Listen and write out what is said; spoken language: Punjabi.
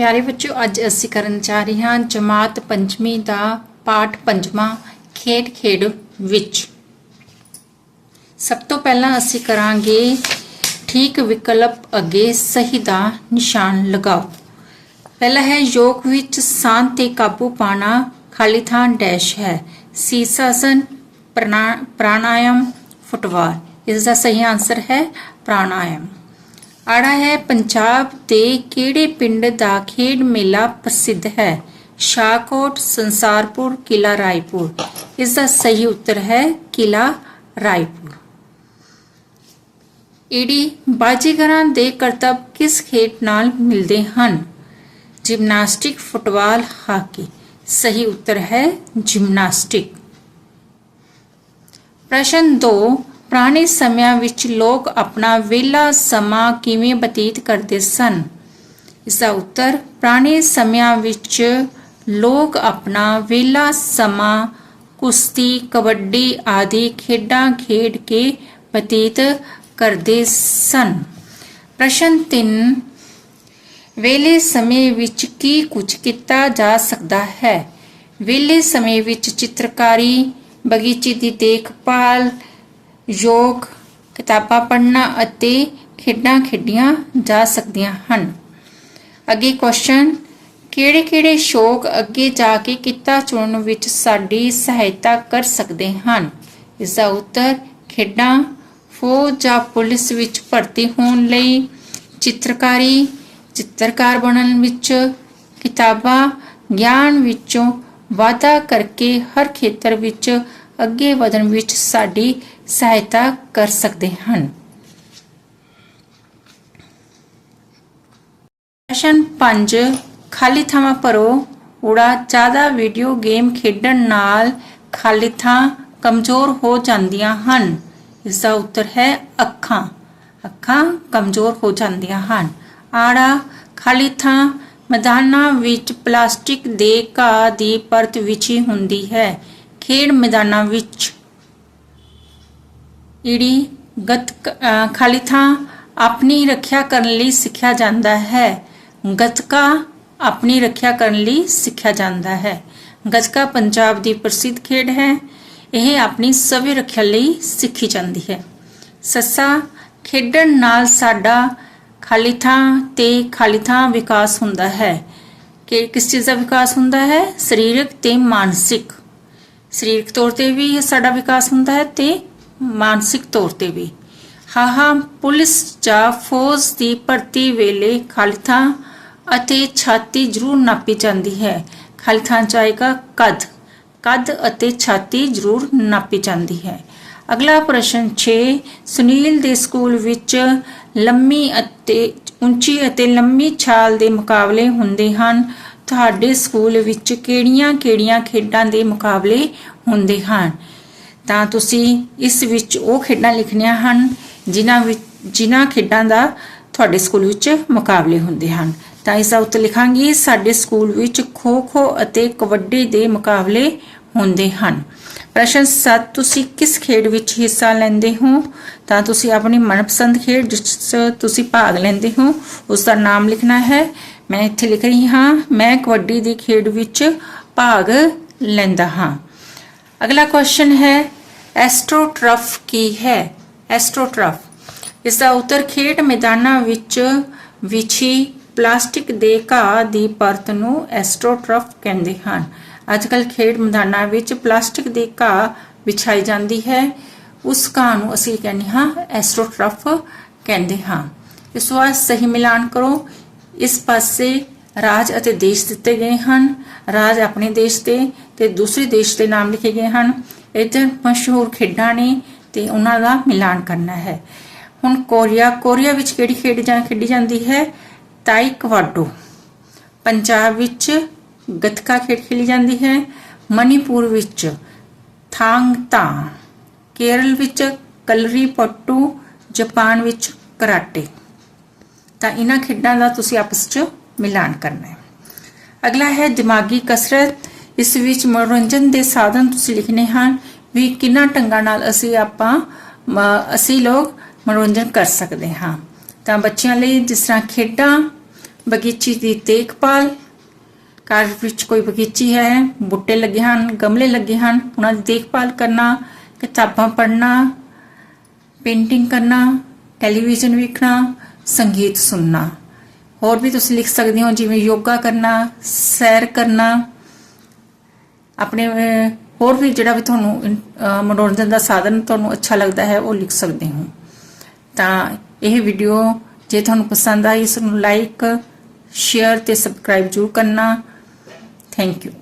ਪਿਆਰੇ ਬੱਚਿਓ, ਅੱਜ ਅਸੀਂ ਕਰਨ ਜਾ ਰਹੇ ਹਾਂ ਜਮਾਤ ਪੰਜਵੀਂ ਦਾ ਪਾਠ ਪੰਜਵਾਂ, ਖੇਡ ਖੇਡ ਵਿੱਚ। ਸਭ ਤੋਂ ਪਹਿਲਾਂ ਅਸੀਂ ਕਰਾਂਗੇ ਠੀਕ ਵਿਕਲਪ ਅੱਗੇ ਸਹੀ ਦਾ ਨਿਸ਼ਾਨ ਲਗਾਓ। ਪਹਿਲਾ ਹੈ ਯੋਗ ਵਿੱਚ ਸਾਹ ਤੇ ਕਾਬੂ ਪਾਣਾ ਖਾਲੀ ਥਾਂ ਡੈਸ਼ ਹੈ। ਸੀਸਾਸਨ, ਪ੍ਰਣਾ- ਪ੍ਰਾਣਾਯਾਮ, ਫੁੱਟਬਾਲ। ਇਸ ਦਾ ਸਹੀ ਆਨਸਰ ਹੈ ਪ੍ਰਾਣਾਯਾਮ। ਆੜਾ ਹੈ, ਪੰਜਾਬ ਦੇ ਕਿਹੜੇ ਪਿੰਡ ਦਾ ਖੇਡ ਮੇਲਾ ਪ੍ਰਸਿੱਧ ਹੈ? ਸ਼ਾਹਕੋਟ, ਸੰਸਾਰਪੁਰ ਕਿਲਾ ਰਾਏਪੁਰ। ਇਸ ਦਾ ਸਹੀ ਉੱਤਰ ਹੈ ਕਿਲਾ ਰਾਏਪੁਰ। ਈੜੀ ਬਾਜੀਗਰਾਂ ਦੇ ਕਰਤੱਵ ਕਿਸ ਖੇਡ ਨਾਲ ਮਿਲਦੇ ਹਨ? Gymnastics, football, hockey. ਸਹੀ ਉੱਤਰ ਹੈ, ਜਿਮਨਾਸਟਿਕ। ਪ੍ਰਸ਼ਨ 2 ਪੁਰਾਣੇ ਸਮਿਆਂ ਵਿੱਚ ਲੋਕ ਆਪਣਾ ਵਿਹਲਾ ਸਮਾਂ ਕਿਵੇਂ ਬਤੀਤ ਕਰਦੇ ਸਨ? ਇਸ ਦਾ ਉੱਤਰ, ਪੁਰਾਣੇ ਸਮਿਆਂ ਵਿੱਚ ਲੋਕ ਆਪਣਾ ਵਿਹਲਾ ਸਮਾਂ, ਕੁਸ਼ਤੀ, ਕਬੱਡੀ ਆਦਿ ਖੇਡਾਂ ਖੇਡ ਕੇ ਬਤੀਤ ਕਰਦੇ ਸਨ। ਪ੍ਰਸ਼ਨ 3 ਵੇਲੇ ਸਮੇਂ ਵਿੱਚ ਕੀ ਕੁਝ ਕੀਤਾ ਜਾ ਸਕਦਾ ਹੈ? ਵੇਲੇ ਸਮੇਂ ਵਿੱਚ ਚਿੱਤਰਕਾਰੀ, ਬਗੀਚੇ ਦੀ ਦੇਖਭਾਲ ਯੋਗ, ਕਿਤਾਬਾਂ ਪੜ੍ਹਨਾ ਅਤੇ ਖੇਡਾਂ ਖੇਡੀਆਂ ਜਾ ਸਕਦੀਆਂ ਹਨ। ਅੱਗੇ ਕੁਐਸਚਨ ਕਿਹੜੇ ਕਿਹੜੇ ਸ਼ੌਕ ਅੱਗੇ ਜਾ ਕੇ ਕਿੱਤਾ ਚੁਣਨ ਵਿੱਚ ਸਾਡੀ ਸਹਾਇਤਾ ਕਰ ਸਕਦੇ ਹਨ? ਇਸ ਦਾ ਉੱਤਰ, ਖੇਡਾਂ, ਫੌਜ ਜਾਂ ਪੁਲਿਸ ਵਿੱਚ ਭਰਤੀ ਹੋਣ ਲਈ ਚਿੱਤਰਕਾਰੀ, ਚਿੱਤਰਕਾਰ ਬਣਨ ਵਿੱਚ ਕਿਤਾਬਾਂ, ਗਿਆਨ ਵਿੱਚੋਂ ਵਾਧਾ ਕਰਕੇ ਹਰ ਖੇਤਰ ਵਿੱਚ ਅੱਗੇ ਵਧਣ ਵਿੱਚ ਸਾਡੀ ਸਹਾਇਤਾ ਕਰ ਸਕਦੇ ਹਨ। ਪ੍ਰਸ਼ਨ 5 ਖਾਲੀ ਥਾਵਾਂ ਭਰੋ ਉੜਾ ਜ਼ਿਆਦਾ ਵੀਡੀਓ ਗੇਮ ਖੇਡਣ ਨਾਲ ਖਾਲੀ ਥਾਂ ਕਮਜ਼ੋਰ ਹੋ ਜਾਂਦੀਆਂ ਹਨ। ਇਸ ਦਾ ਉੱਤਰ ਹੈ ਅੱਖਾਂ। ਅੱਖਾਂ ਕਮਜ਼ੋਰ ਹੋ ਜਾਂਦੀਆਂ ਹਨ। ਆੜਾ, ਖਾਲੀ ਥਾਂ ਮੈਦਾਨਾਂ ਵਿੱਚ ਪਲਾਸਟਿਕ ਦੇ ਘਾਹ ਦੀ ਪਰਤ ਵਿਛੀ ਹੁੰਦੀ ਹੈ। ਖੇਡ ਮੈਦਾਨਾਂ ਵਿੱਚ ਈੜੀ ਗਤ ਖਾਲੀ ਥਾਂ ਆਪਣੀ ਰੱਖਿਆ ਕਰਨ ਲਈ ਸਿੱਖਿਆ ਜਾਂਦਾ ਹੈ। ਗਤਕਾ ਆਪਣੀ ਰੱਖਿਆ ਕਰਨ ਲਈ ਸਿੱਖਿਆ ਜਾਂਦਾ ਹੈ। ਗਤਕਾ ਪੰਜਾਬ ਦੀ ਪ੍ਰਸਿੱਧ ਖੇਡ ਹੈ। ਇਹ ਆਪਣੀ ਸਵੈ ਰੱਖਿਆ ਲਈ ਸਿੱਖੀ ਜਾਂਦੀ ਹੈ। ਸੱਸਾ, ਖੇਡਣ ਨਾਲ ਸਾਡਾ ਖਾਲੀ ਥਾਂ ਤੇ ਖਾਲੀ ਥਾਂ ਵਿਕਾਸ ਹੁੰਦਾ ਹੈ। ਕਿ ਕਿਸ ਚੀਜ਼ ਦਾ ਵਿਕਾਸ ਹੁੰਦਾ ਹੈ? ਸਰੀਰਕ ਤੇ ਮਾਨਸਿਕ। ਸਰੀਰਕ ਤੌਰ ਤੇ ਵੀ ਸਾਡਾ ਵਿਕਾਸ ਹੁੰਦਾ ਹੈ ਤੇ ਮਾਨਸਿਕ ਤੌਰ ਤੇ ਵੀ। ਹਾਂ ਪੁਲਿਸ ਜਾਂ ਫੌਜ ਦੀ ਭਰਤੀ ਵੇਲੇ ਖਾਲੀ ਅਤੇ ਛਾਤੀ ਜ਼ਰੂਰ ਨਾਪੀ ਜਾਂਦੀ ਹੈ। ਖਾਲੀ ਥਾਂ ਚਾਹੇਗਾ ਕਦ। ਕਦ ਅਤੇ ਛਾਤੀ ਜ਼ਰੂਰ ਨਾਪੀ ਜਾਂਦੀ ਹੈ। ਅਗਲਾ ਪ੍ਰਸ਼ਨ 6 ਸੁਨੀਲ ਦੇ ਸਕੂਲ ਵਿੱਚ ਲੰਮੀ ਅਤੇ ਉੱਚੀ ਅਤੇ ਲੰਮੀ ਛਾਲ ਦੇ ਮੁਕਾਬਲੇ ਹੁੰਦੇ ਹਨ। ਤੁਹਾਡੇ ਸਕੂਲ ਵਿੱਚ ਕਿਹੜੀਆਂ-ਕਿਹੜੀਆਂ ਖੇਡਾਂ ਦੇ ਮੁਕਾਬਲੇ ਹੁੰਦੇ ਹਨ? ਤਾਂ ਤੁਸੀਂ ਇਸ ਵਿੱਚ ਉਹ ਖੇਡਾਂ ਲਿਖਣੀਆਂ ਹਨ, ਜਿਨ੍ਹਾਂ ਵਿੱਚ ਜਿਨ੍ਹਾਂ ਖੇਡਾਂ ਦਾ ਤੁਹਾਡੇ ਸਕੂਲ ਵਿੱਚ ਮੁਕਾਬਲੇ ਹੁੰਦੇ ਹਨ। ਤਾਂ ਇਸ ਦਾ ਉੱਤਰ ਲਿਖਾਂਗੀ। ਸਾਡੇ ਸਕੂਲ ਵਿੱਚ ਖੋ-ਖੋ ਅਤੇ ਕਬੱਡੀ ਦੇ ਮੁਕਾਬਲੇ ਹੁੰਦੇ ਹਨ। ਪ੍ਰਸ਼ਨ 7 ਤੁਸੀਂ ਕਿਸ ਖੇਡ ਵਿੱਚ ਹਿੱਸਾ ਲੈਂਦੇ ਹੋ? ਤਾਂ ਤੁਸੀਂ ਆਪਣੀ ਮਨਪਸੰਦ ਖੇਡ ਜਿਸ 'ਚ ਤੁਸੀਂ ਭਾਗ ਲੈਂਦੇ ਹੋ, ਉਸ ਦਾ ਨਾਮ ਲਿਖਣਾ ਹੈ ਮੈਂ ਇੱਥੇ ਲਿਖ ਰਹੀ ਹਾਂ, ਮੈਂ ਕਬੱਡੀ ਦੀ ਖੇਡ ਵਿੱਚ ਭਾਗ ਲੈਂਦਾ ਹਾਂ। ਅਗਲਾ ਕੁਐਸਚਨ ਹੈ, ਐਸਟ੍ਰੋਟਰਫ ਕੀ ਹੈ? ਐਸਟ੍ਰੋਟਰਫ, ਇਸ ਦਾ ਉੱਤਰ ਖੇਡ ਮੈਦਾਨਾਂ ਵਿੱਚ ਵਿਛੀ ਪਲਾਸਟਿਕ ਦੇ ਘਾਹ ਦੀ ਪਰਤ ਨੂੰ ਐਸਟ੍ਰੋਟਰਫ ਕਹਿੰਦੇ ਹਨ। ਅੱਜਕੱਲ ਖੇਡ ਮੈਦਾਨਾਂ ਵਿੱਚ ਪਲਾਸਟਿਕ ਦੇ ਘਾਹ ਵਿਛਾਈ ਜਾਂਦੀ ਹੈ। ਉਸ ਘਾਹ ਨੂੰ ਅਸੀਂ ਕਹਿੰਦੇ ਹਾਂ, ਐਸਟ੍ਰੋਟਰਫ ਕਹਿੰਦੇ ਹਾਂ। ਇਸ ਵਾਰ ਸਹੀ ਮਿਲਾਨ ਕਰੋ। ਇਸ ਪਾਸੇ ਰਾਜ ਅਤੇ ਦੇਸ਼ ਦਿੱਤੇ ਗਏ ਹਨ। ਰਾਜ ਆਪਣੇ ਦੇਸ਼ ਦੇ ਤੇ ਦੂਸਰੇ ਦੇਸ਼ ਦੇ ਨਾਮ ਲਿਖੇ ਗਏ ਹਨ। ਇੱਧਰ ਮਸ਼ਹੂਰ ਖੇਡਾਂ ਨੇ ਤੇ ਉਹਨਾਂ ਦਾ ਮਿਲਾਨ ਕਰਨਾ ਹੈ। ਹੁਣ ਕੋਰੀਆ ਕੋਰੀਆ ਵਿੱਚ ਕਿਹੜੀ ਖੇਡ ਜਾਂ ਖੇਡੀ ਜਾਂਦੀ ਹੈ? ਤਾਈਕਵਾਡੋ ਪੰਜਾਬ ਵਿੱਚ ਗੱਤਕਾ ਖੇਡ ਖੇਡੀ ਜਾਂਦੀ ਹੈ। ਮਨੀਪੁਰ ਵਿੱਚ ਥਾਂਗ ਤਾ ਕੇਰਲ ਵਿੱਚ ਕਲਰੀ ਪੱਟੂ ਜਾਪਾਨ ਵਿੱਚ ਕਰਾਟੇ। ਤਾਂ ਇਹਨਾਂ ਖੇਡਾਂ ਦਾ ਤੁਸੀਂ ਆਪਸ 'ਚ ਮਿਲਾਨ ਕਰਨਾ ਹੈ। ਅਗਲਾ ਹੈ ਦਿਮਾਗੀ ਕਸਰਤ। ਇਸ ਵਿੱਚ ਮਨੋਰੰਜਨ ਦੇ ਸਾਧਨ ਤੁਸੀਂ ਲਿਖਣੇ ਹਨ ਵੀ ਕਿੰਨਾ ਢੰਗਾਂ ਨਾਲ ਅਸੀਂ ਆਪਾਂ ਅਸੀਂ ਲੋਕ ਮਨੋਰੰਜਨ ਕਰ ਸਕਦੇ ਹਾਂ। ਤਾਂ ਬੱਚਿਆਂ ਲਈ ਜਿਸ ਤਰ੍ਹਾਂ ਖੇਡਾਂ, ਬਗੀਚੀ ਦੀ ਦੇਖਭਾਲ, ਘਰ ਵਿੱਚ ਕੋਈ ਬਗੀਚੀ ਹੈ, ਬੂਟੇ ਲੱਗੇ ਹਨ, ਗਮਲੇ ਲੱਗੇ ਹਨ, ਉਹਨਾਂ ਦੀ ਦੇਖਭਾਲ ਕਰਨਾ, ਕਿਤਾਬਾਂ ਪੜ੍ਹਨਾ, ਪੇਂਟਿੰਗ ਕਰਨਾ, ਟੈਲੀਵਿਜ਼ਨ ਵੇਖਣਾ ਸੰਗੀਤ ਸੁਣਨਾ। ਹੋਰ ਵੀ ਤੁਸੀਂ ਲਿਖ ਸਕਦੇ ਹੋ, ਜਿਵੇਂ ਯੋਗਾ ਕਰਨਾ, ਸੈਰ ਕਰਨਾ, ਆਪਣੇ ਹੋਰ ਵੀ ਜਿਹੜਾ ਵੀ ਤੁਹਾਨੂੰ ਮਨੋਰੰਜਨ ਦਾ ਸਾਧਨ ਤੁਹਾਨੂੰ ਅੱਛਾ ਲੱਗਦਾ ਹੈ, ਉਹ ਲਿਖ ਸਕਦੇ ਹੋ। ਤਾਂ ਇਹ ਵੀਡੀਓ ਜੇ ਤੁਹਾਨੂੰ ਪਸੰਦ ਆਈ, ਇਸ ਨੂੰ ਲਾਈਕ ਸ਼ੇਅਰ ਤੇ ਸਬਸਕ੍ਰਾਈਬ ਜ਼ਰੂਰ ਕਰਨਾ। Thank you